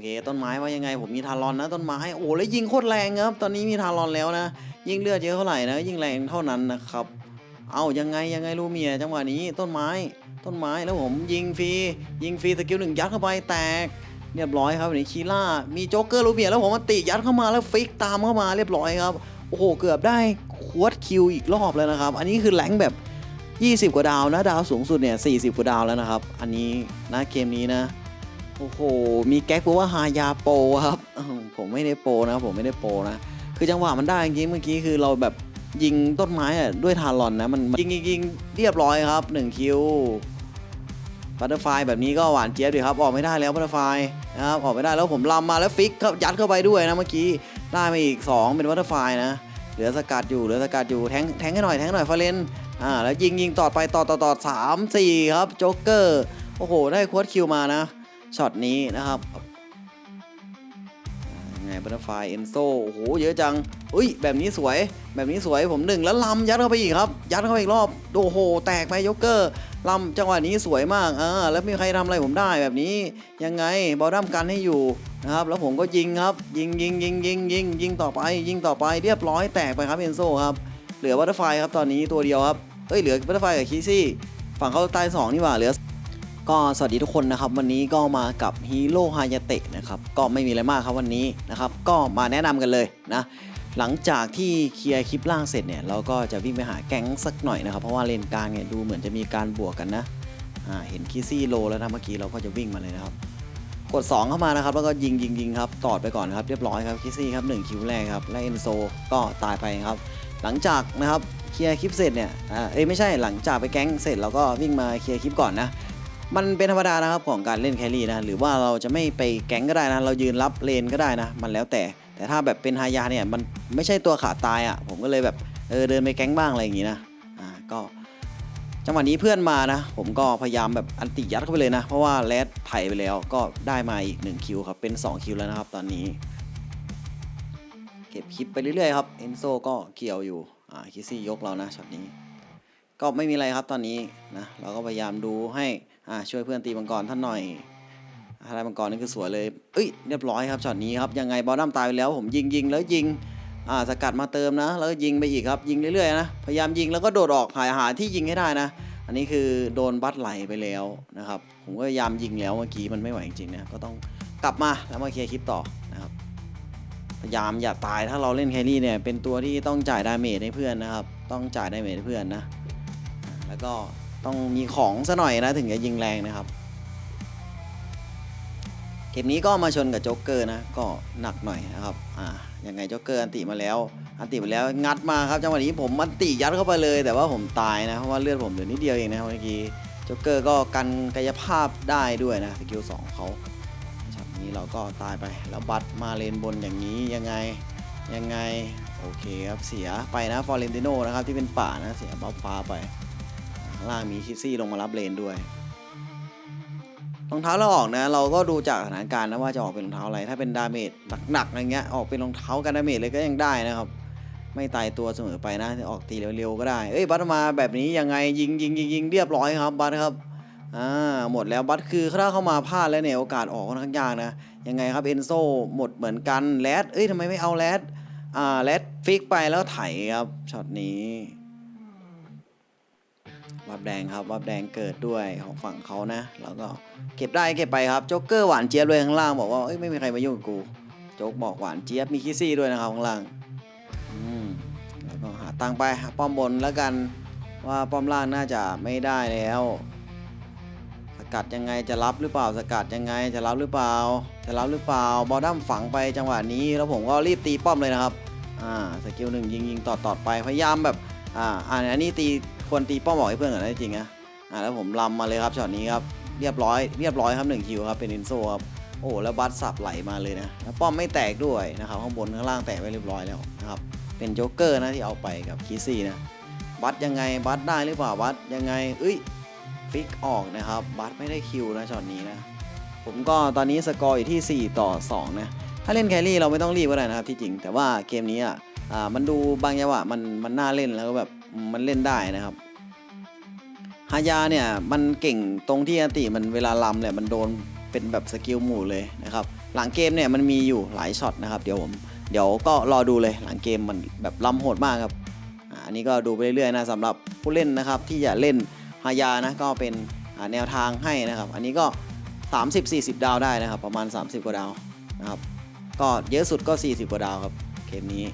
เค ต้นไม้ว่ายังไงผมมีทารอนนะ ต้นไม้โอ้แล้วยิงโคตรแรงครับ ตอนนี้มีทารอนแล้วนะ ยิงเลือดเยอะเท่าไหร่นะ ยิงแรงเท่านั้นนะครับ เอายังไงยังไงลูเมียจังหวะนี้ต้นไม้ต้นไม้แล้วผมยิงฟรียิงฟรีสกิลหนึ่งยัดเข้าไปแตกเรียบร้อยครับนนี้คีล่ามีโจ๊กเกอร์ลูเมียแล้วผมมาติยัดเข้ามาแล้วฟิกตามเข้ามาเรียบร้อยครับโอ้โหเกือบได้ควอตคิวอีกรอบแล้วนะครับ อันนี้คือแรงแบบ 20 กว่าดาวนะ ดาวสูงสุดเนี่ย40 กว่าดาวแล้วนะครับ อันนี้นะเกมนี้นะ โอ้โห มีแก๊กบอกว่าฮายาโปครับ ผมไม่ได้โปนะ ผมไม่ได้โปนะ คือจังหวะมันได้จริงเมื่อกี้คือเราแบบยิงต้นไม้อะด้วยทารอนนะมันยิงยิงยิงเรียบร้อยครับ1คิวบัตเตอร์ไฟแบบนี้ก็หวานเจี๊ยบดีครับ ออกไม่ได้แล้วบัตเตอร์ไฟนะครับออกไม่ได้แล้วผมลำมาแล้วฟิกครับยัดเข้าไปด้วยนะเมื่อกี้ได้มาอีก 2 เป็นบัตเตอร์ไฟนะเหลือสกัดอยู่เหลือสกัดอยู่แทงแทงให้หน่อยแทงหน่อยฟาเลนอ่าแล้วยิงยิงต่อไปต่อต่อต่อสามสี่ครับโจ๊กเกอร์โอ้โห ได้ควอตคิวมานะ ช็อตนี้นะครับไงบัตเตอร์ไฟเอนโซโอ้โหเยอะจังอุ้ยแบบนี้สวย แบบนี้สวยผมหนึ่งแล้วลำยัดเข้าไปอีกครับ ยัดเข้าไปอีกรอบโอ้โห แตกไปโจ๊กเกอร์ลำจังหวะนี้สวยมากอ่าแล้วมีใครทำอะไรผมได้แบบนี้ยังไงบอลดัมกันให้อยู่นะครับ แล้วผมก็ยิงครับ ยิงยิงยิงยิงยิงยิงต่อไป ยิงต่อไปเรียบร้อยแตกไปครับเอนโซครับเหลือบัตเตอร์ไฟครับตอนนี้ตัวเดียวครับเอ้ยเหลือบัตเตอร์ไฟกับคีซี่ฝั่งเขาตายสองนี่หว่าเหลือ ก็สวัสดีทุกคนนะครับ วันนี้ก็มากับฮีโร่ฮายาเตะนะครับก็ไม่มีอะไรมากครับวันนี้นะครับ ก็มาแนะนำกันเลยนะหลังจากที่เคลียร์คลิปล่างเสร็จเนี่ยเราก็จะวิ่งไปหาแก๊งสักหน่อยนะครับ เพราะว่าเลนกลางเนี่ยดูเหมือนจะมีการบวกกันนะอ่าเห็นคิซี่โลแล้วนะเมื่อกี้เราก็จะวิ่งมาเลยนะครับ กด 2 เข้ามานะครับ แล้วก็ยิงยิงยิงครับตอดไปก่อนครับเรียบร้อยครับคิซี่ครับ1คิวแรกครับและเอนโซก็ตายไปครับ หลังจากนะครับเคลียร์คลิปเสร็จเนี่ยเอ้ยไม่ใช่หลังจากไปแก๊งเสร็จเราก็วิ่งมาเคลียร์คลิปก่อนนะ มันเป็นธรรมดานะครับของการเล่นแครี่นะหรือว่าเราจะไม่ไปแก๊งก็ได้นะเรายืนรับเลนก็ได้นะ มันแล้วแต่ แต่ถ้าแบบเป็นฮายาเนี่ยมันไม่ใช่ตัวขาตายอะ่ะ ผมก็เลยแบบเออเดินไปแก๊งบ้างอะไรอย่างงี้นะอ่าก็จังหวะนี้เพื่อนมานะ ผมก็พยายามแบบอันติยัดเข้าไปเลยนะ เพราะว่าแรดไถไปแล้วก็ได้มาอีก1คิวครับเป็น2คิวแล้วนะครับตอนนี้ เก็บคลิปไปเรื่อยๆครับเอนโซก็เกี่ยวอยู่อ่าคิซี่ยกเรานะช็อตนี้ ก็ไม่มีอะไรครับตอนนี้นะเราก็พยายามดูให้ อ่าช่วยเพื่อนตีมังกรท่านหน่อยถ้าได้มังกรนี่คือสวยเลยเอ้ยเรียบร้อยครับช็อตนี้ครับยังไงบอลดัมตายไปแล้วผมยิงยิงแล้วยิงอ่าสกัดมาเติมนะ แล้วก็ยิงไปอีกครับยิงเรื่อยๆนะพยายามยิงแล้วก็โดดออกหายหาที่ยิงให้ได้นะ อันนี้คือโดนบัตไหลไปแล้วนะครับผมก็พยายามยิงแล้วเมื่อกี้มันไม่ไหวจริงๆนะก็ต้องกลับมาแล้วมาเคลียร์คลิปต่อนะครับพยายามอย่าตายถ้าเราเล่นแครี่เนี่ยเป็นตัวที่ต้องจ่ายดาเมจให้เพื่อนนะครับ ต้องจ่ายดาเมจให้เพื่อนนะ แล้วก็ ต้องมีของซะหน่อยนะถึงจะยิงแรงนะครับ เกมนี้ก็มาชนกับโจ๊กเกอร์นะก็หนักหน่อยนะครับอ่ายังไงโจ๊กเกอร์อันติมาแล้ว อันติมาแล้วงัดมาครับจังหวะนี้ผมอันติยัดเข้าไปเลย แต่ว่าผมตายนะเพราะว่าเลือดผมเหลือนิดเดียวเองนะเมื่อกี้โจ๊กเกอร์ก็กันกายภาพได้ด้วยนะสกิลสองเขาช็อตนี้เราก็ตายไปแล้วบัตมาเลนบนอย่างนี้ยังไงยังไงโอเคครับเสียไปนะฟอร์เรนติโนนะครับที่เป็นป่านะเสียบัฟฟ้าไป ข้างล่างมีคิซี่ลงมารับเลนด้วยรองเท้าเราออกนะ เราก็ดูจากสถานการณ์นะว่าจะออกเป็นรองเท้าอะไร ถ้าเป็นดาเมจหนักๆอะไรเงี้ยออกเป็นรองเท้ากันดาเมจเลยก็ยังได้นะครับ ไม่ตายตัวเสมอไปนะออกตีเร็วๆก็ได้เอ้ยบัตมาแบบนี้ยังไงยิงยิงยิงยิงเรียบร้อยครับบัตครับอ่าหมดแล้วบัตคือถ้าเข้ามาพลาดแล้วเนี่ยโอกาสออกค่อนข้างยากนะยังไงครับเอนโซหมดเหมือนกันแรดเอ้ยทำไมไม่เอาแรดอ่าแรดฟิกไปแล้วไถครับช็อตนี้ วับแดงครับวับแดงเกิดด้วยของฝั่งเขานะ แล้วก็เก็บได้เก็บไปครับโจ๊กเกอร์หวานเจี๊ยบเลยข้างล่างบอกว่าเอ้ยไม่มีใครมายุ่งกับกูโจ๊กบอกหวานเจี๊ยบมีคิซี่ด้วยนะครับข้างล่างอืมแล้วก็หาตังไปหาป้อมบนแล้วกันว่าป้อมล่างน่าจะไม่ได้แล้ว สกัดยังไงจะรับหรือเปล่าสกัดยังไงจะรับหรือเปล่า จะรับหรือเปล่าบอลดัมฝังไปจังหวะนี้แล้วผมก็รีบตีป้อมเลยนะครับอ่าสกิลหนึ่งยิงยิงต่อต่อไปพยายามแบบอ่าอ่าอันนี้ตี ควรตีป้อมบอกให้เพื่อนก่อนนะจริงนะอ่าแล้วผมลำมาเลยครับช็อตนี้ครับเรียบร้อยเรียบร้อยครับ1คิวครับเป็นอินโซครับโอ้แล้วบัตสับไหลมาเลยนะแล้วป้อมไม่แตกด้วยนะครับข้างบนข้างล่างแตกไปเรียบร้อยแล้วนะครับเป็นโจ๊กเกอร์นะที่เอาไปกับคีซี่นะบัตยังไงบัตได้หรือเปล่าบัตยังไงเอ้ยฟิกออกนะครับบัตไม่ได้คิวนะช็อตนี้นะผมก็ตอนนี้สกอร์อยู่ที่ 4 ต่อ 2 นะ ถ้าเล่นแครี่เราไม่ต้องรีบก็ได้นะครับที่จริง แต่ว่าเกมนี้อะอ่ามันดูบางจังหวะมันมันน่าเล่นแล้วก็แบบ มันเล่นได้นะครับฮายาเนี่ยมันเก่งตรงที่อัติมันเวลาลำเนี่ยมันโดนเป็นแบบสกิลหมู่เลยนะครับหลังเกมเนี่ยมันมีอยู่หลายช็อตนะครับเดี๋ยวผมเดี๋ยวก็รอดูเลยหลังเกมมันแบบลำโหดมากครับอันนี้ก็ดูไปเรื่อยๆนะสำหรับผู้เล่นนะครับที่จะเล่นฮายานะก็เป็นแนวทางให้นะครับ อันนี้ก็ 30-40 ดาวได้นะครับ ประมาณ 30 กว่าดาวนะครับก็เยอะสุดก็ 40 กว่าดาวครับเกมนี้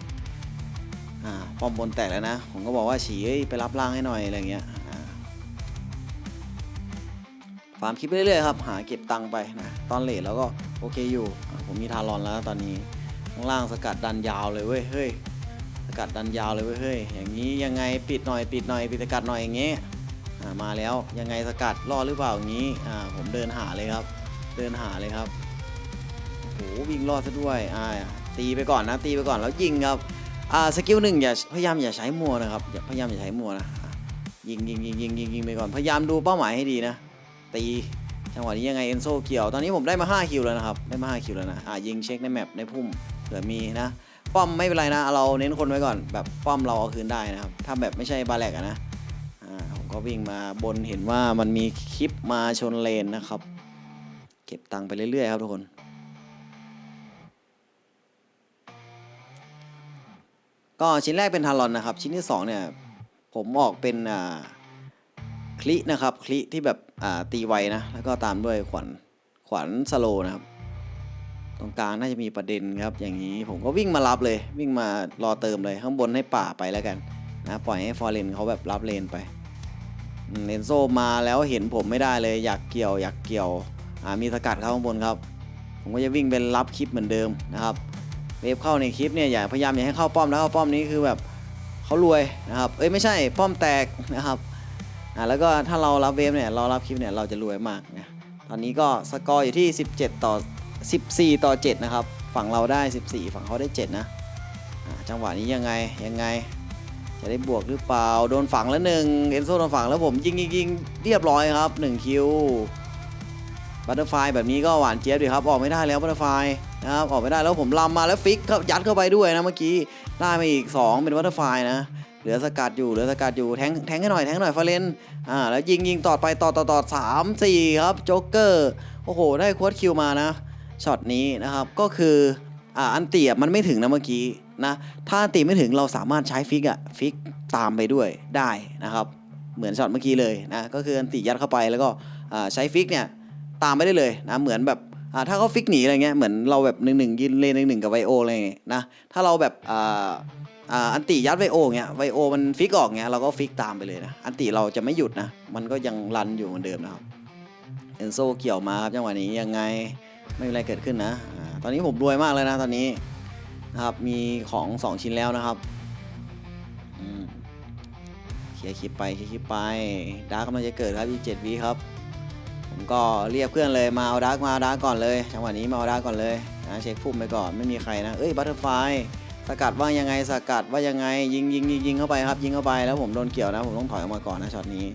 อ่าป้อมบนแตกแล้วนะ ผมก็บอกว่าฉีไปรับล่างให้หน่อยอะไรเงี้ยอ่าฟาร์มคลิปไปเรื่อยๆครับ หาเก็บตังค์ไปนะตอนเลทแล้วก็โอเคอยู่ ผมมีทารอนแล้วตอนนี้ข้างล่างสกัดดันยาวเลยเว้ยเฮ้ยสกัดดันยาวเลยเว้ยเฮ้ยอย่างนี้ยังไงปิดหน่อยปิดหน่อยปิดสกัดหน่อยอย่างเงี้ยมาแล้วยังไงสกัดรอดหรือเปล่าอย่างนี้ผมเดินหาเลยครับ เดินหาเลยครับโอ้โหวิ่งรอดซะด้วยอ่าตีไปก่อนนะตีไปก่อนแล้วยิงครับ อ่าสกิลหนึ่งอย่าพยายามอย่าใช้มัวนะครับอย่าพยายามอย่าใช้มัวนะอะยิงยิงยิงยิงยิงยิงไปก่อนพยายามดูเป้าหมายให้ดีนะตีจังหวะนี้ยังไงเอนโซเกี่ยวตอนนี้ผมได้มา5คิวแล้วนะครับได้มา5คิวแล้วนะอ่ายิงเช็คในแมปในพุ่มเผื่อมีนะป้อมไม่เป็นไรนะเราเน้นคนไว้ก่อนแบบป้อมเราเอาคืนได้นะครับถ้าแบบไม่ใช่บาแลกอะนะอ่าผมก็วิ่งมาบนเห็นว่ามันมีคลิปมาชนเลนนะครับ เก็บตังค์ไปเรื่อยๆครับทุกคน ก็ชิ้นแรกเป็นทารอนนะครับ ชิ้นที่สองเนี่ยผมออกเป็นอ่าคลินะครับคลิที่แบบอ่าตีไวนะ แล้วก็ตามด้วยขวัญขวัญสโลนะครับ ตรงกลางน่าจะมีประเด็นครับ อย่างนี้ผมก็วิ่งมารับเลย วิ่งมารอเติมเลยข้างบนให้ป่าไปแล้วกันนะปล่อยให้ฟอร์เรนเขาแบบรับเลนไปเลนโซมาแล้วเห็นผมไม่ได้เลยอยากเกี่ยวอยากเกี่ยวมีสกัดเข้าข้างบนครับ ผมก็จะวิ่งเป็นรับคลิปเหมือนเดิมนะครับ เวฟเข้าในคลิปเนี่ยอย่าพยายามอย่าให้เข้าป้อมแล้วเข้าป้อมนี้คือแบบเขารวยนะครับ เอ้ยไม่ใช่ป้อมแตกนะครับอ่าแล้วก็ถ้าเรารับเวฟเนี่ยเรารับคลิปเนี่ยเราจะรวยมากนะตอนนี้ก็สกอร์อยู่ที่ 17 ต่อ 14 ต่อ 7 นะครับ ฝั่งเราได้ 14 ฝั่งเขาได้ 7 นะอ่าจังหวะนี้ยังไงยังไง จะได้บวกหรือเปล่าโดนฝังแล้วหนึ่งเอนโซโดนฝังแล้วผมยิงยิงยิงเรียบร้อยครับ1คิวบัตเตอร์ไฟแบบนี้ก็หวานเจี๊ยบดีครับออกไม่ได้แล้วบัตเตอร์ไฟ นะครับออกไม่ได้แล้วผมลำมาแล้วฟิกครับยัดเข้าไปด้วยนะเมื่อกี้ได้มาอีก 2 เป็นบัตเตอร์ไฟนะเหลือสกัดอยู่เหลือสกัดอยู่แทงแทงให้หน่อยแทงหน่อยฟาเลนอ่าแล้วยิงยิงต่อไปต่อต่อต่อสามสี่ครับโจ๊กเกอร์โอ้โห ได้ควอดคิวมานะช็อตนี้นะครับก็คืออ่าอันเตียมันไม่ถึงนะเมื่อกี้นะถ้าตีไม่ถึงเราสามารถใช้ฟิกอะฟิกตามไปด้วยได้นะครับเหมือนช็อตเมื่อกี้เลยนะก็คืออันติยัดเข้าไปแล้วก็อ่าใช้ฟิกเนี่ยตามไปได้เลยนะเหมือนแบบ อ่าถ้าเขาฟิกหนีอะไรเงี้ยเหมือนเราแบบหนึ่งหนึ่งยินเลนหนึ่งหนึ่งกับไวโออะไรเงี้ยนะถ้าเราแบบอ่าอ่าอันติยัดไวโอเงี้ยไวโอมันฟิกออกเงี้ยเราก็ฟิกตามไปเลยนะอันติเราจะไม่หยุดนะมันก็ยังรันอยู่เหมือนเดิมนะครับเอนโซเกี่ยวมาครับจังหวะนี้ยังไงไม่มีอะไรเกิดขึ้นนะอ่าตอนนี้ผมรวยมากเลยนะตอนนี้นะครับมีของ 2 ชิ้นแล้วนะครับเคลียร์คลิปไปเคลียร์คลิปไปดาร์กกำลังจะเกิดครับอีกเจ็ดวิครับ ผมก็เรียกเพื่อนเลยมาเอาดาร์กมาเอาดาร์กก่อนเลยจังหวะนี้มาเอาดาร์กก่อนเลยนะเช็คพุ่มไปก่อนไม่มีใครนะเอ้ยบัตเตอร์ไฟสกัดว่ายังไงสกัดว่ายังไงยิงยิงยิงยิงเข้าไปครับ ยิงเข้าไปแล้วผมโดนเกี่ยวนะ ผมต้องถอยออกมาก่อนนะช็อตนี้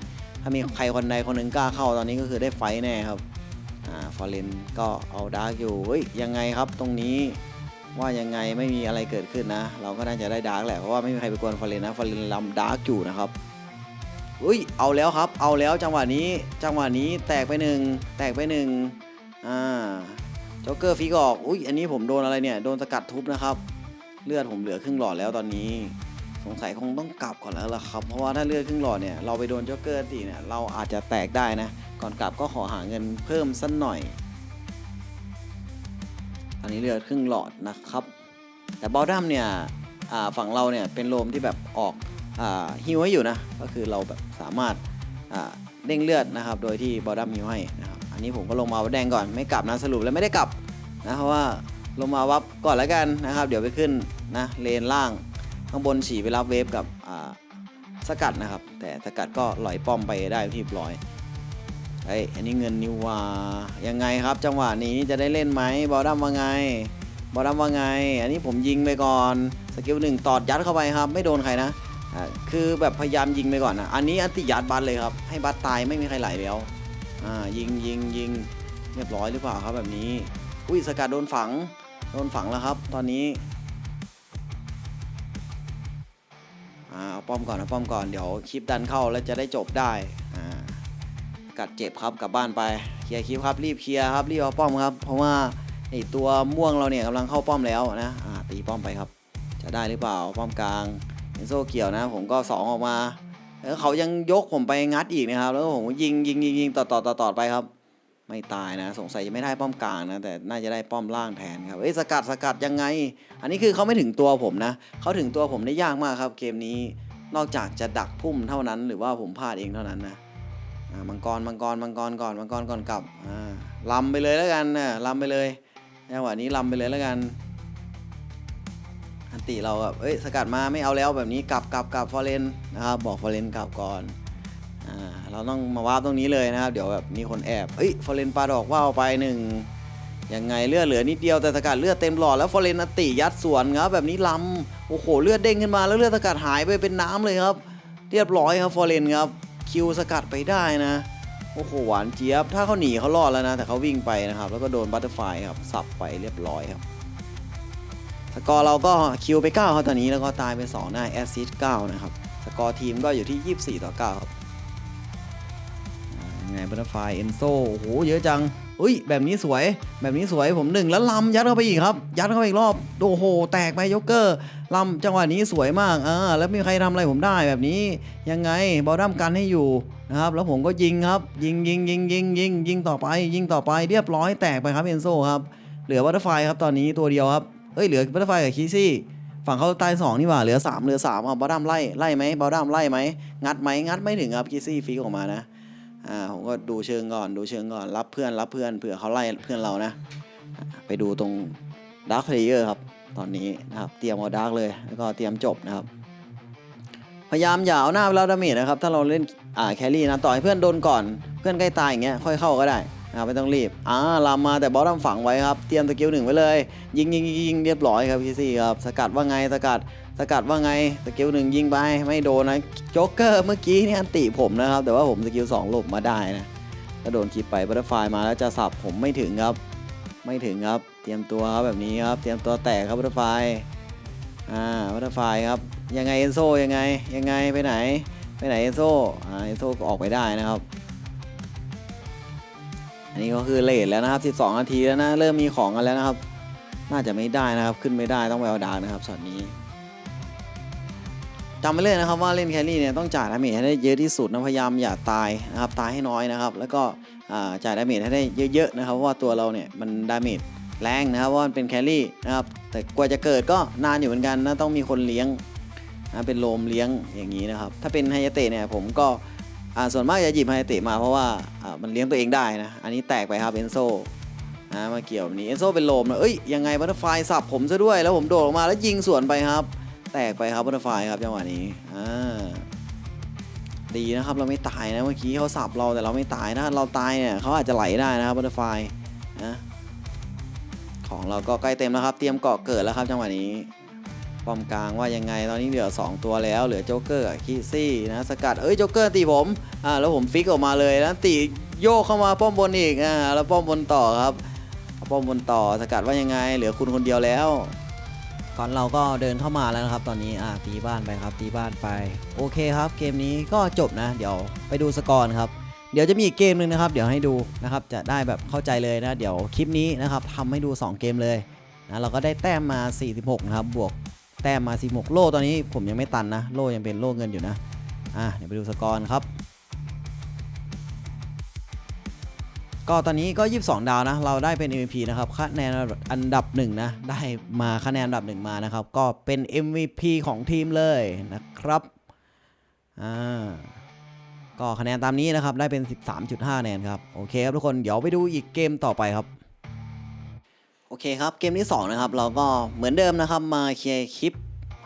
ถ้ามีใครคนใดคนหนึ่งกล้าเข้าตอนนี้ก็คือได้ไฟแน่ครับอ่าฟอร์เรนก็เอาดาร์กอยู่เฮ้ยยังไงครับตรงนี้ว่ายังไงไม่มีอะไรเกิดขึ้นนะ เราก็น่าจะได้ดาร์กแหละเพราะว่าไม่มีใครไปกวนฟอร์เรนนะฟอร์เรนลำดาร์กอยู่นะครับ อุ้ยเอาแล้วครับ เอาแล้วจังหวะนี้จังหวะนี้แตกไปหนึ่งแตกไปหนึ่งอ่าโจ๊กเกอร์ฟิกออกอุ้ยอันนี้ผมโดนอะไรเนี่ยโดนสกัดทุบนะครับ เลือดผมเหลือครึ่งหลอดแล้วตอนนี้ สงสัยคงต้องกลับก่อนแล้วล่ะครับ เพราะว่าถ้าเลือดครึ่งหลอดเนี่ยเราไปโดนโจ๊กเกอร์ตีเนี่ยเราอาจจะแตกได้นะ ก่อนกลับก็ขอหาเงินเพิ่มสักหน่อยอันนี้เลือดครึ่งหลอดนะครับ แต่บอลดัมเนี่ยอ่าฝั่งเราเนี่ยเป็นโลมที่แบบออก ฮิวให้อยู่นะ ก็คือเราแบบสามารถเด้งเลือดนะครับ โดยที่บอลดัมฮิวให้นะครับ อันนี้ผมก็ลงมาวัดแดงก่อน ไม่กลับนะสรุปแล้วไม่ได้กลับนะเพราะว่าลงมาวับก่อนแล้วกันนะครับ เดี๋ยวไปขึ้นนะเลนล่างข้างบนฉี่ไปรับเวฟกับสกัดนะครับ แต่สกัดก็ลอยป้อมไปได้ที่เรียบร้อยเฮ้ยอันนี้เงินนิววายังไงครับ จังหวะนี้จะได้เล่นไหมบอลดัมว่าไงบอลดัมว่าไง อันนี้ผมยิงไปก่อนสกิลหนึ่งตอดยัดเข้าไปครับ ไม่โดนใครนะ คือแบบพยายามยิงไปก่อนนะอันนี้อันติยัดบัตเลยครับ ให้บัตตายไม่มีใครไหลแล้ว อ่ายิงยิงยิงเรียบร้อยหรือเปล่าครับแบบนี้ อุ้ยสกัดโดนฝัง โดนฝังแล้วครับ ตอนนี้ อ่าเอาป้อมก่อนเอาป้อมก่อน เดี๋ยวคลิปดันเข้าแล้วจะได้จบได้ อ่ากัดเจ็บครับกลับบ้านไป เคลียร์คลิปครับรีบเคลียร์ครับรีบเอาป้อมครับ เพราะว่าไอตัวม่วงเราเนี่ยกำลังเข้าป้อมแล้วนะ อ่าตีป้อมไปครับ จะได้หรือเปล่าป้อมกลาง เอนโซเกี่ยวนะ ผมก็สองออกมา แล้วเขายังยกผมไปงัดอีกนะครับ แล้วผมยิงยิงยิงยิงต่อต่อต่อต่อไปครับ ไม่ตายนะ สงสัยจะไม่ได้ป้อมกลางนะ แต่น่าจะได้ป้อมล่างแทนครับ เอ้ยสกัดสกัดยังไง อันนี้คือเขาไม่ถึงตัวผมนะ เขาถึงตัวผมได้ยากมากครับ เกมนี้ นอกจากจะดักพุ่มเท่านั้น หรือว่าผมพลาดเองเท่านั้นนะมังกรมังกรมังกรก่อนมังกรก่อนกลับลำไปเลยแล้วกันนะลำไปเลยจังหวะนี้ลำไปเลยแล้วกันอัน ติเราแบบเอ้ยสกัดมาไม่เอาแล้วแบบนี้กลับกลับกลับฟอร์เรนนะครับบอกฟอร์เรนกลับก่อนอ่าเราต้องมาวาตรงนี้เลยนะครับ เดี๋ยวแบบมีคนแอบเอ้ยฟอร์เรนปาดอกว่าวไปหนึ่งยังไงเลือดเหลือนิดเดียวแต่สกัดเลือดเต็มหลอดแล้วฟอร์เรนอติยัดสวนครับแบบนี้ล้ำโอ้โหเลือดเด้งขึ้นมาแล้วเลือดสกัดหายไปเป็นน้ำเลยครับ เรียบร้อยครับฟอร์เรนครับคิวสกัดไปได้นะโอ้โหหวานเจี๊ยบ ถ้าเขาหนีเขารอดแล้วนะ แต่เขาวิ่งไปนะครับ แล้วก็โดนบัตเตอร์ไฟครับ สับไปเรียบร้อยครับ สกอร์เราก็คิวไป 9 ครับตอนนี้แล้วก็ตายไป 2 ได้แอสซิสต์9นะครับ สกอร์ทีมก็อยู่ที่ 24 ต่อ 9 ครับยังไงบัตเตอร์ไฟเอนโซโอ้โห เยอะจังอุ้ย แบบนี้สวย แบบนี้สวยผมหนึ่งแล้วลำยัดเข้าไปอีกครับ ยัดเข้าไปอีกรอบ โอ้โห แตกไปยกเกอร์ลำจังหวะนี้สวยมากอ่าแล้วมีใครทำอะไรผมได้แบบนี้ ยังไง บอลดั้มกันให้อยู่นะครับ แล้วผมก็ยิงครับ ยิงยิงยิงยิงยิงยิงต่อไป ยิงต่อไป เรียบร้อยแตกไปครับเอนโซครับ เหลือบัตเตอร์ไฟครับตอนนี้ตัวเดียวครับ เอ้ยเหลือบัตเตอร์ไฟกับคีซี่ฝั่งเขาตายสองนี่หว่าเหลือสามเหลือสามเอาบอลดัมไล่ไล่ไหมบอลดัมไล่ไหมงัดไหมงัดไม่ถึงครับคีซี่ฟีกออกมานะอ่าผมก็ดูเชิงก่อนดูเชิงก่อนรับเพื่อนรับเพื่อนเผื่อเขาไล่เพื่อนเรานะไปดูตรงดาร์คเพลเยอร์ครับตอนนี้นะครับเตรียมเอาดาร์กเลยแล้วก็เตรียมจบนะครับพยายามอย่าเอาหน้าไปแล้วดาเมจนะครับถ้าเราเล่นอ่าแครี่นะต่อให้เพื่อนโดนก่อนเพื่อนใกล้ตายอย่างเงี้ยค่อยเข้าก็ได้ นะครับไม่ต้องรีบอ่าลามมาแต่บอสทำฝังไว้ครับ เตรียมสกิลหนึ่งไว้เลย ยิงยิงยิงเรียบร้อยครับพี่ซี่ครับ สกัดว่าไงสกัด สกัดว่าไงสกิลหนึ่งยิงไปไม่โดนนะโจ๊กเกอร์เมื่อกี้นี่อันติผมนะครับ แต่ว่าผมสกิลสองหลบมาได้นะก็โดนคีบไปบัตเตอร์ไฟมาแล้วจะสับผมไม่ถึงครับ ไม่ถึงครับ เตรียมตัวครับแบบนี้ครับ เตรียมตัวแตกครับบัตเตอร์ไฟอ่าบัตเตอร์ไฟครับยังไงเอนโซยังไงยังไงไปไหน ไปไหนเอนโซอ่าเอนโซก็ออกไปได้นะครับ นนี้ก็คือเลทแล้วนะครับ 12 นาทีแล้วนะเริ่มมีของกันแล้วนะครับ น่าจะไม่ได้นะครับขึ้นไม่ได้ต้องไปเอาดาร์กนะครับช็อตนี้จำไว้เลยนะครับว่าเล่นแครี่เนี่ยต้องจ่ายดาเมจให้ได้เยอะที่สุดนะพยายามอย่าตายนะครับตายให้น้อยนะครับ แล้วก็จ่ายดาเมจให้ได้เยอะๆนะครับเพราะว่าตัวเราเนี่ยมันดาเมจแรงนะครับว่ามันเป็นแครี่นะครับแต่กว่าจะเกิดก็นานอยู่เหมือนกันนะต้องมีคนเลี้ยงนะเป็นโลมเลี้ยงอย่างนี้นะครับ ถ้าเป็นไฮยาเตะเนี่ยผมก็ ส่วนมากจะหยิบไฮเตะมาเพราะว่าอ่ามันเลี้ยงตัวเองได้นะ อันนี้แตกไปครับเอนโซนะมาเกี่ยวนี้เอนโซเป็นโลมนะเอ้ยยังไงบัตเตอร์ไฟสับผมซะด้วย แล้วผมโดดออกมาแล้วยิงสวนไปครับ แตกไปครับบัตเตอร์ไฟครับจังหวะนี้อ่าดีนะครับเราไม่ตายนะเมื่อกี้เขาสับเราแต่เราไม่ตายนะเราตายเนี่ยเขาอาจจะไหลได้นะครับบัตเตอร์ไฟนะของเราก็ใกล้เต็มแล้วครับ เตรียมเกาะเกิดแล้วครับจังหวะนี้ ป้อมกลางว่ายังไงตอนนี้เหลือ 2 ตัวแล้วเหลือโจ๊กเกอร์กับคีซี่นะสกัดเอ้ยโจ๊กเกอร์ตีผมอ่าแล้วผมฟิกออกมาเลยแล้วตีโยกเข้ามาป้อมบนอีกอ่าแล้วป้อมบนต่อครับป้อมบนต่อสกัดว่ายังไง เหลือคุณคนเดียวแล้วก่อนเราก็เดินเข้ามาแล้วนะครับ ตอนนี้อ่าตีบ้านไปครับตีบ้านไป โอเคครับ เกมนี้ก็จบนะ เดี๋ยวไปดูสกอร์ครับเดี๋ยวจะมีอีกเกมหนึ่งนะครับ เดี๋ยวให้ดูนะครับ จะได้แบบเข้าใจเลยนะ เดี๋ยวคลิปนี้นะครับทำให้ดู 2 เกมเลยนะ เราก็ได้แต้มมา 46 นะครับ บวก แต้มมา 16 โล่ตอนนี้ผมยังไม่ตันนะ โล่ยังเป็นโล่เงินอยู่นะ อะเดี๋ยวไปดูสกอร์ครับ ก็ตอนนี้ก็ 22 ดาวนะ เราได้เป็น MVP นะครับคะแนนอันดับหนึ่งนะได้มาคะแนนอันดับหนึ่งมานะครับ ก็เป็น MVP ของทีมเลยนะครับอ่าก็คะแนนตามนี้นะครับได้เป็น 13.5คะแนนครับโอเคครับทุกคนเดี๋ยวไปดูอีกเกมต่อไปครับ โอเคครับเกมที่ 2 นะครับ เราก็เหมือนเดิมนะครับมาเคลียร์คลิป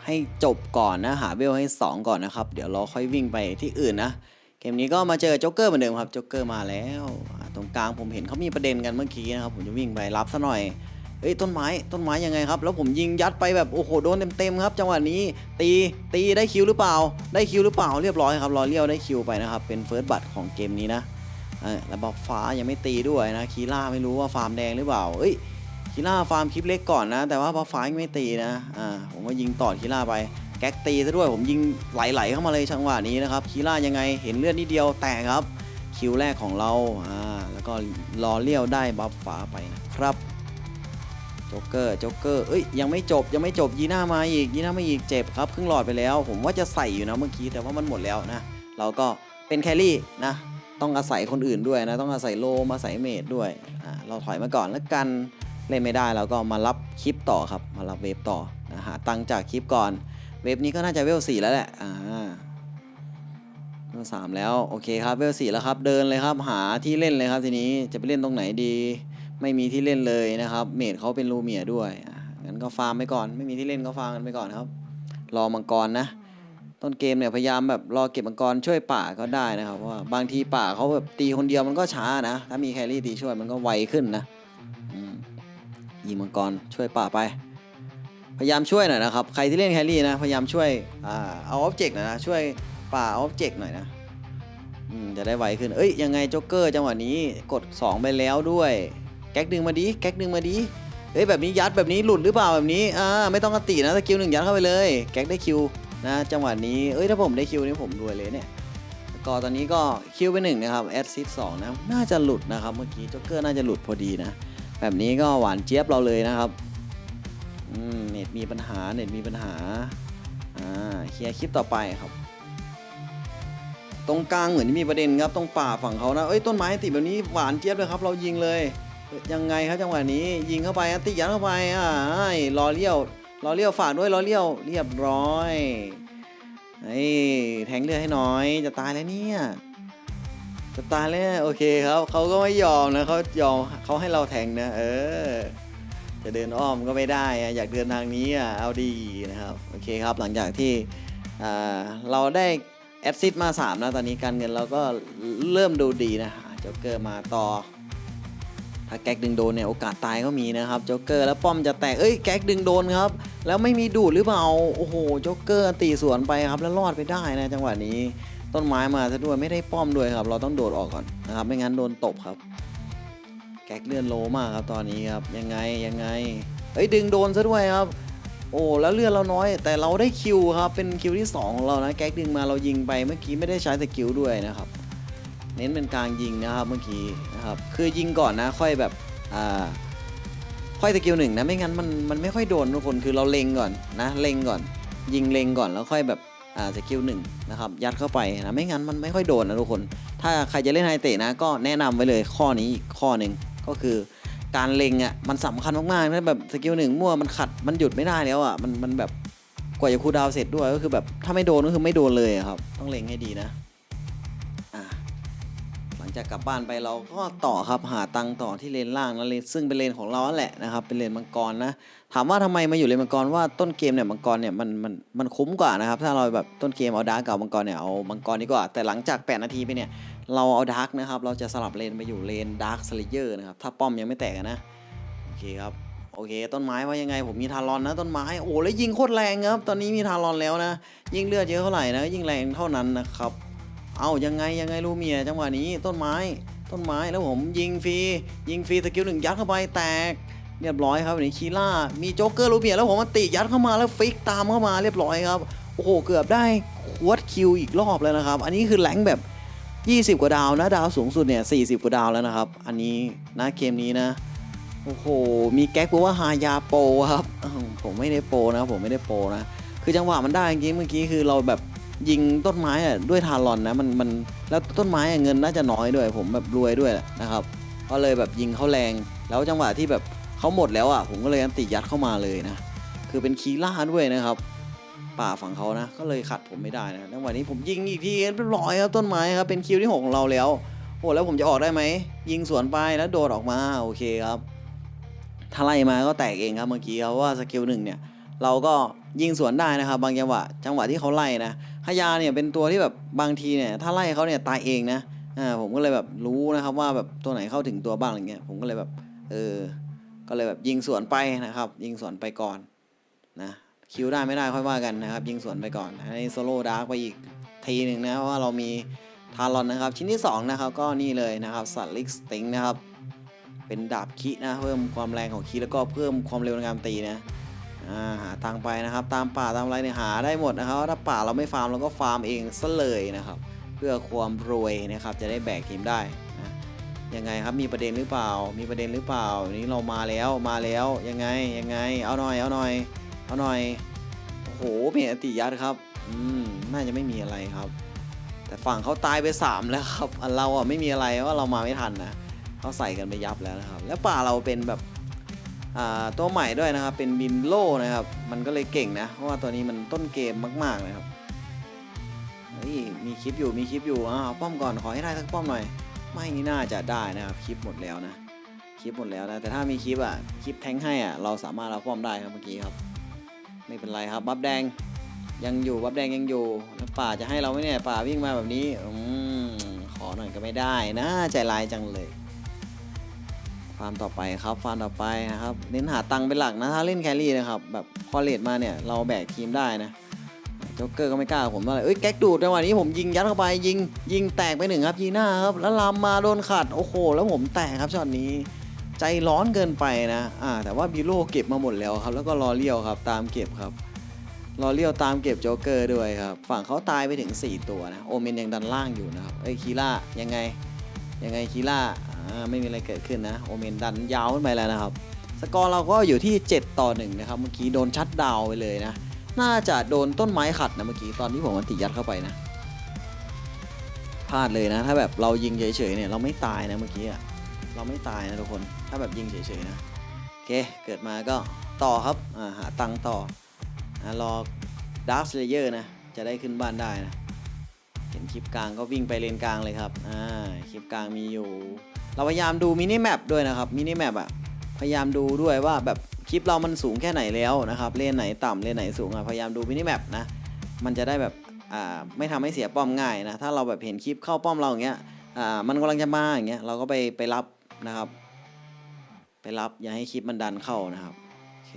ให้จบก่อนนะหาเวลให้ 2 ก่อนนะครับ เดี๋ยวเราค่อยวิ่งไปที่อื่นนะ เกมนี้ก็มาเจอโจ๊กเกอร์เหมือนเดิมครับโจ๊กเกอร์มาแล้ว ตรงกลางผมเห็นเขามีประเด็นกันเมื่อกี้นะครับ ผมจะวิ่งไปรับซะหน่อยเอ้ยต้นไม้ต้นไม้ยังไงครับ แล้วผมยิงยัดไปแบบโอ้โหโดนเต็มๆครับ จังหวะนี้ตีตีได้คิวหรือเปล่า ได้คิวหรือเปล่าเรียบร้อยครับรอเลี้ยวได้คิวไปนะครับเป็นเฟิร์สบัตของเกมนี้นะเออแล้วบอกฟ้ายังไม่ตีด้วยนะคีล่าไม่รู้ว่าฟาร์มแดงหรือเปล่าเอ้ย คีล่าฟาร์มคลิปเล็กก่อนนะ แต่ว่าพอฟ้ายังไม่ตีนะอ่าผมก็ยิงต่อคีล่าไปแก๊กตีซะด้วยผมยิงไหลๆเข้ามาเลยจังหวะนี้นะครับคีล่ายังไงเห็นเลือดนิดเดียวแตกครับ คิวแรกของเราอ่าแล้วก็รอเลี้ยวได้บัฟฟ้าไปนะครับโจ๊กเกอร์โจ๊กเกอร์เอ้ยยังไม่จบยังไม่จบยีน่ามาอีกยีน่ามาอีกเจ็บครับครึ่งหลอดไปแล้ว ผมว่าจะใส่อยู่นะเมื่อกี้แต่ว่ามันหมดแล้วนะ เราก็เป็นแครี่นะ ต้องอาศัยคนอื่นด้วยนะ ต้องอาศัยโลมาอาศัยเมดด้วยอ่าเราถอยมาก่อนแล้วกัน เล่นไม่ได้เราก็มารับคลิปต่อครับ มารับเวฟต่อนะหาตังจากคลิปก่อน เวฟนี้ก็น่าจะเวลสี่แล้วแหละอ่าเวลสามแล้วโอเคครับเวลสี่แล้วครับ เดินเลยครับหาที่เล่นเลยครับทีนี้จะไปเล่นตรงไหนดี ไม่มีที่เล่นเลยนะครับเมดเขาเป็นลูเมียด้วยอะงั้นก็ฟาร์มไปก่อน ไม่มีที่เล่นก็ฟาร์มกันไปก่อนครับ รอมังกรนะต้นเกมเนี่ยพยายามแบบรอเก็บมังกรช่วยป่าก็ได้นะครับเพราะว่าบางทีป่าเขาแบบตีคนเดียวมันก็ช้านะ ถ้ามีแครี่ตีช่วยมันก็ไวขึ้นนะ ยิงมังกรช่วยป่าไป พยายามช่วยหน่อยนะครับใครที่เล่นแครี่นะพยายามช่วยอเอาออบเจกต์หน่อยนะช่วยป่าออบเจกต์หน่อยนะจะได้ไวขึ้นเอ้ยยังไงโจ๊กเกอร์จังหวะนี้กด 2 ไปแล้วด้วย แก๊กดึงมาดีแก๊กดึงมาดีเอ้ยแบบนี้ยัดแบบนี้หลุดหรือเปล่าแบบนี้อ่าไม่ต้องกตินะสกิลหนึ่งยัดเข้าไปเลย แก๊กได้คิวนะจังหวะนี้เอ้ยถ้าผมได้คิวนี่ผมรวยเลยเนี่ยก็ตอนนี้ก็คิวไปหนึ่งนะครับแอดซิสสองนะน่าจะหลุดนะครับเมื่อกี้โจ๊กเกอร์น่าจะหลุดพอดีนะ แบบนี้ก็หวานเจี๊ยบเราเลยนะครับเน็ตมีปัญหาเน็ตมีปัญหาอ่าเคลียร์คลิปต่อไปครับ ตรงกลางเหมือนมีประเด็นครับตรงป่าฝั่งเขานะเอ้ยต้นไม้ติดแบบนี้หวานเจี๊ยบเลยครับ เรายิงเลยยังไงครับจังหวะนี้ยิงเข้าไปอติยัดเข้าไปอ่าไอ้รอเลี้ยวรอเลี้ยวฝากด้วยรอเลี้ยวเรียบร้อยไอ้แทงเลือดให้น่อยจะตายแล้วเนี่ย จะตายแล้วโอเคครับเขาก็ไม่ยอมนะเขายอมเขาให้เราแทงนะเออ จะเดินอ้อมก็ไม่ได้อะอยากเดินทางนี้อะเอาดีนะครับโอเคครับหลังจากที่เราได้แอดซิดมา 3 นะ ตอนนี้การเงินเราก็เริ่มดูดีนะอ่าโจ๊กเกอร์มาต่อ ถ้าแก๊กดึงโดนเนี่ยโอกาสตายก็มีนะครับโจ๊กเกอร์แล้วป้อมจะแตกเอ้ยแก๊กดึงโดนครับ แล้วไม่มีดูดหรือเปล่าโอ้โหโจ๊กเกอร์ตีสวนไปครับแล้วรอดไปได้นะจังหวะนี้ ต้นไม้มาซะด้วยไม่ได้ป้อมด้วยครับ เราต้องโดดออกก่อนนะครับ ไม่งั้นโดนตบครับ แก๊กเลื่อนโลมากครับตอนนี้ครับยังไงยังไงเอ้ยดึงโดนซะด้วยครับ โอ้แล้วเลือดเราน้อย แต่เราได้คิวครับเป็นคิวที่สองของเรานะแก๊กดึงมาเรายิงไปเมื่อกี้ไม่ได้ใช้สกิลด้วยนะครับ เน้นเป็นกลางยิงนะครับเมื่อกี้นะครับคือยิงก่อนนะค่อยแบบอ่าค่อยสกิลหนึ่งนะไม่งั้นมันมันไม่ค่อยโดนทุกคนคือเราเล็งก่อนนะเล็งก่อน ยิงเล็งก่อนแล้วค่อยแบบ สกิลหนึ่งนะครับยัดเข้าไปนะไม่งั้นมันไม่ค่อยโดนนะทุกคน ถ้าใครจะเล่นไฮเตะนะก็แนะนำไว้เลยข้อนี้ข้อหนึ่งก็คือการเล็งอะมันสำคัญมากๆนะแบบสกิลหนึ่งมั่วมันขัดมันหยุดไม่ได้แล้วอะมันมันแบบกว่าจะคูดาวเสร็จด้วยก็คือแบบถ้าไม่โดนก็คือไม่โดนเลยครับ ต้องเล็งให้ดีนะ จากกลับบ้านไปเราก็ต่อครับหาตังต่อที่เลนล่างนะเลนซึ่งเป็นเลนของเราแหละนะครับเป็นเลนมังกรนะถามว่าทำไมมาอยู่เลนมังกรว่าต้นเกมเนี่ยมังกรเนี่ยมันมันมันคุ้มกว่านะครับถ้าเราแบบต้นเกมเอาดาร์กกับมังกรเนี่ยเอามังกรดีกว่าแต่หลังจาก 8 นาทีไปเนี่ยเราเอาดาร์กนะครับเราจะสลับเลนไปอยู่เลนดาร์กสเลเยอร์นะครับถ้าป้อมยังไม่แตกนะโอเคครับโอเค ต้นไม้ว่ายังไงผมมีทารอนนะต้นไม้โอ้แล้วยิงโคตรแรงครับตอนนี้มีทารอนแล้วนะ ยิ่งเลือดเยอะเท่าไหร่นะยิ่งแรงเท่านั้นนะครับ เอายังไงยังไงลูเมียจังหวะนี้ต้นไม้ต้นไม้แล้วผมยิงฟรียิงฟรีสกิลหนึ่งยัดเข้าไปแตกเรียบร้อยครับนนี้คีล่ามีโจ๊กเกอร์ลูเมียแล้วผมมาติยัดเข้ามาแล้วฟิกตามเข้ามาเรียบร้อยครับโอ้โหเกือบได้ควดคิวอีกรอบแล้วนะครับ อันนี้คือแรงแบบ 20 กว่าดาวนะดาวสูงสุดเนี่ย40 กว่าดาวแล้วนะครับ อันนี้นะเกมนี้นะโอ้โหมีแก๊กบอกว่าฮายาโปครับผมไม่ได้โปนะผมไม่ได้โปนะ คือจังหวะมันได้จริงเมื่อกี้คือเราแบบ ยิงต้นไม้อะด้วยทารอนนะมันมันแล้วต้นไม้อะเงินน่าจะน้อยด้วย ผมแบบรวยด้วยนะครับก็เลยแบบยิงเขาแรง แล้วจังหวะที่แบบเขาหมดแล้วอะผมก็เลยอันติยัดเข้ามาเลยนะคือเป็นคีล่าด้วยนะครับ ป่าฝั่งเขานะ ก็เลยขัดผมไม่ได้นะจังหวะนี้ผมยิงอีกทีเรียบร้อยครับต้นไม้ครับเป็นคิวที่หกของเราแล้วโอ้แล้วผมจะออกได้ไหมยิงสวนไปแล้วโดดออกมาโอเคครับถ้าไล่มาก็แตกเองครับเมื่อกี้ครับว่าสกิลหนึ่งเนี่ยเราก็ ยิงสวนได้นะครับ บางจังหวะจังหวะที่เขาไล่นะฮายาเนี่ยเป็นตัวที่แบบบางทีเนี่ยถ้าไล่เขาเนี่ยตายเองนะอ่าผมก็เลยแบบรู้นะครับว่าแบบตัวไหนเข้าถึงตัวบ้างอะไรเงี้ยผมก็เลยแบบเออก็เลยแบบยิงสวนไปนะครับ ยิงสวนไปก่อนนะคิวได้ไม่ได้ค่อยว่ากันนะครับ ยิงสวนไปก่อนให้โซโล่ดาร์กไปอีกทีหนึ่งนะเพราะว่าเรามีทารอนนะครับ ชิ้นที่สองนะครับ ก็นี่เลยนะครับสัตว์ลิกสติงนะครับ เป็นดาบคินะเพิ่มความแรงของคิแล้วก็เพิ่มความเร็วในการตีนะ หาทางไปนะครับ ตามป่าตามอะไรเนี่ยหาได้หมดนะครับ ถ้าป่าเราไม่ฟาร์มเราก็ฟาร์มเองซะเลยนะครับ เพื่อความรวยนะครับ จะได้แบกทีมได้นะยังไงครับมีประเด็นหรือเปล่า มีประเด็นหรือเปล่าวันนี้เรามาแล้วมาแล้วยังไงยังไง เอาหน่อยเอาหน่อยเอาหน่อยโอ้โหเมียติยัดครับอืมน่าจะไม่มีอะไรครับ แต่ฝั่งเขาตายไปสามแล้วครับเราอะไม่มีอะไรว่าเรามาไม่ทันนะเขาใส่กันไปยับแล้วนะครับ แล้วป่าเราเป็นแบบ ตัวใหม่ด้วยนะครับ เป็นบินโลนะครับ มันก็เลยเก่งนะ เพราะว่าตัวนี้มันต้นเกมมากๆนะครับเฮ้ยมีคลิปอยู่มีคลิปอยู่อ่าเอาป้อมก่อนขอให้ได้สักป้อมหน่อย ไม่น่าจะได้นะครับคลิปหมดแล้วนะคลิปหมดแล้วนะแต่ถ้ามีคลิปอะคลิปแทงให้อะเราสามารถเอาป้อมได้ครับเมื่อกี้ครับไม่เป็นไรครับบัฟแดงยังอยู่บัฟแดงยังอยู่แล้วป่าจะให้เราไหมเนี่ยป่าวิ่งมาแบบนี้อืมขอหน่อยก็ไม่ได้นะใจร้ายจังเลย ฟาร์มต่อไปครับฟาร์มต่อไปนะครับเน้นหาตังค์เป็นหลักนะถ้าเล่นแครี่นะครับแบบพอเลดมาเนี่ยเราแบกทีมได้นะโจ๊กเกอร์ก็ไม่กล้าผมเท่าไรเอ้ยแก๊กดูดจังหวะนี้ผมยิงยัดเข้าไปยิงยิงแตกไปหนึ่งครับยีน่าครับแล้วลามมาโดนขัดโอ้โหแล้วผมแตกครับช็อตนี้ ใจร้อนเกินไปนะอ่าแต่ว่าบิโลเก็บมาหมดแล้วครับ แล้วก็รอเลี้ยวครับตามเก็บครับรอเลี้ยวตามเก็บโจ๊กเกอร์ด้วยครับฝั่งเขาตายไปถึง 4 ตัวนะโอเมนยังดันล่างอยู่นะครับเอ้ยคีล่ายังไงยังไงคีล่า ไม่มีอะไรเกิดขึ้นนะ โอเมนดันยาวขึ้นไปแล้วนะครับ สกอร์เราก็อยู่ที่ 7 ต่อ 1 นะครับ เมื่อกี้โดนชัดดาวไปเลยนะ น่าจะโดนต้นไม้ขัดนะเมื่อกี้ตอนที่ผมมันติยัดเข้าไปนะ พลาดเลยนะ ถ้าแบบเรายิงเฉยๆเนี่ยเราไม่ตายนะเมื่อกี้อะเราไม่ตายนะทุกคน ถ้าแบบยิงเฉยๆนะโอเค เกิดมาก็ต่อครับหาตังต่อรอดาร์ s เลเยอร์นะ จะได้ขึ้นบ้านได้นะเห็นคลิปกลางก็วิ่งไปเลนกลางเลยครับ อ่า คลิปกลางมีอยู่ เราพยายามดูมินิแมปด้วยนะครับมินิแมปอะพยายามดูด้วยว่าแบบคลิปเรามันสูงแค่ไหนแล้วนะครับเลนไหนต่ำเลนไหนสูงอะพยายามดูมินิแมปนะมันจะได้แบบอ่าไม่ทำให้เสียป้อมง่ายนะถ้าเราแบบเห็นคลิปเข้าป้อมเราอย่างเงี้ยอ่ามันกำลังจะมาอย่างเงี้ยเราก็ไปไปรับนะครับ ไปรับอย่าให้คลิปมันดันเข้านะครับโอเค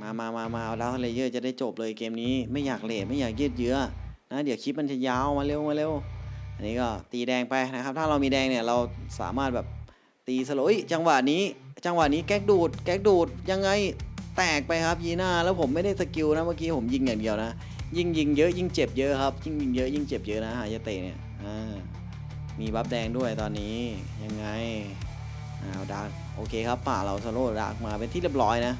มามามามาเอาแล้วเลเยอร์จะได้จบเลยเกมนี้ไม่อยากเลทไม่อยากยืดเยื้อนะเดี๋ยวคลิปมันจะยาวมาเร็วมาเร็ว อันนี้ก็ตีแดงไปนะครับ ถ้าเรามีแดงเนี่ยเราสามารถแบบตีสโลว์เอ้ยจังหวะนี้ จังหวะนี้แก๊กดูด แก๊กดูดยังไงแตกไปครับยีน่าแล้วผมไม่ได้สกิลนะเมื่อกี้ผมยิงอย่างเดียวนะยิ่งยิงเยอะยิ่งเจ็บเยอะครับยิ่งยิงเยอะยิ่งเจ็บเยอะนะฮายาเตะเนี่ยมีบัฟแดงด้วยตอนนี้ยังไงอ้าวดาร์กโอเคครับป่าเราสโลว์ดาร์กมาเป็นที่เรียบร้อยนะ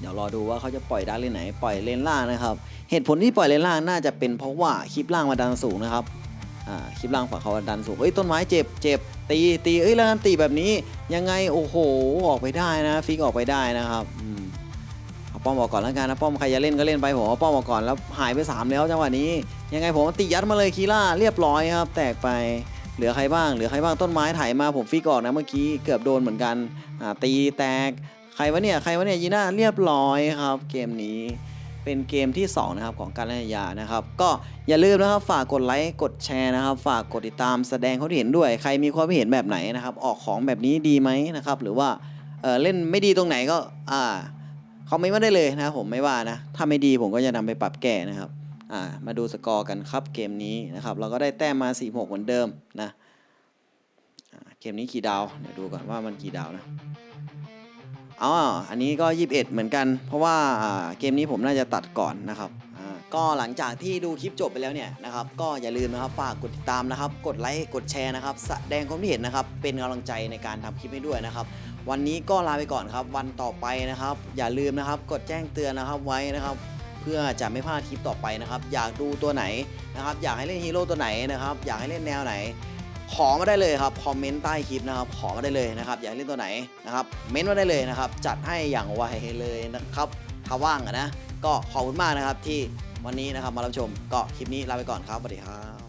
เดี๋ยวรอดูว่าเขาจะปล่อยดาร์กเลนไหน ปล่อยเลนล่างนะครับ เหตุผลที่ปล่อยเลนล่างน่าจะเป็นเพราะว่าคลิปล่างมาดันสูงนะครับ อ่าคลิปล่างฝั่งเขาดันสูงเอ้ยต้นไม้เจ็บเจ็บตีตีเอ้ยแล้วนั่นตีแบบนี้ยังไงโอ้โหออกไปได้นะฟิกออกไปได้นะครับอืมเอาป้อมออกก่อนแล้วกันนะป้อมใครจะเล่นก็เล่นไปผมเอาป้อมออกก่อนแล้วหายไปสามแล้วจังหวะนี้ ยังไงผมติยัดมาเลยคีล่าเรียบร้อยครับ แตกไปเหลือใครบ้างเหลือใครบ้างต้นไม้ถ่ายมาผมฟิกออกนะเมื่อกี้เกือบโดนเหมือนกันอ่าตีแตกใครวะเนี่ยใครวะเนี่ยยีน่าเรียบร้อยครับ เกมนี้ เป็นเกมที่ 2 นะครับของการเล่นยานะครับ ก็อย่าลืมนะครับฝากกดไลค์กดแชร์นะครับ ฝากกดติดตามแสดงความเห็นด้วย ใครมีความเห็นแบบไหนนะครับ ออกของแบบนี้ดีไหมนะครับ หรือว่าเออเล่นไม่ดีตรงไหนก็อ่าคอมเมนต์มาได้เลยนะครับผมไม่ว่านะถ้าไม่ดีผมก็จะนำไปปรับแก้นะครับอ่ามาดูสกอร์กันครับเกมนี้นะครับ เราก็ได้แต้มมา 46 เหมือนเดิมนะเกมนี้กี่ดาวเดี๋ยวดูก่อนว่ามันกี่ดาวนะ อ๋ออันนี้ก็ 21 เหมือนกัน เพราะว่าเกมนี้ผมน่าจะตัดก่อนนะครับก็หลังจากที่ดูคลิปจบไปแล้วเนี่ยนะครับก็อย่าลืมนะครับฝากกดติดตามนะครับ กดไลค์กดแชร์นะครับ แสดงความคิดเห็นนะครับ เป็นกำลังใจในการทำคลิปให้ด้วยนะครับ วันนี้ก็ลาไปก่อนครับ วันต่อไปนะครับ อย่าลืมนะครับ กดแจ้งเตือนนะครับไว้นะครับ เพื่อจะไม่พลาดคลิปต่อไปนะครับ อยากดูตัวไหนนะครับ อยากให้เล่นฮีโร่ตัวไหนนะครับ อยากให้เล่นแนวไหน ขอมาได้เลยครับคอมเมนต์ใต้คลิปนะครับขอมาได้เลยนะครับอยากเล่นตัวไหนนะครับเม้นต์มาได้เลยนะครับจัดให้อย่างไวเลยนะครับถ้าว่างนะก็ขอบคุณมากนะครับที่วันนี้นะครับมารับชมก็คลิปนี้ลาไปก่อนครับสวัสดีครับ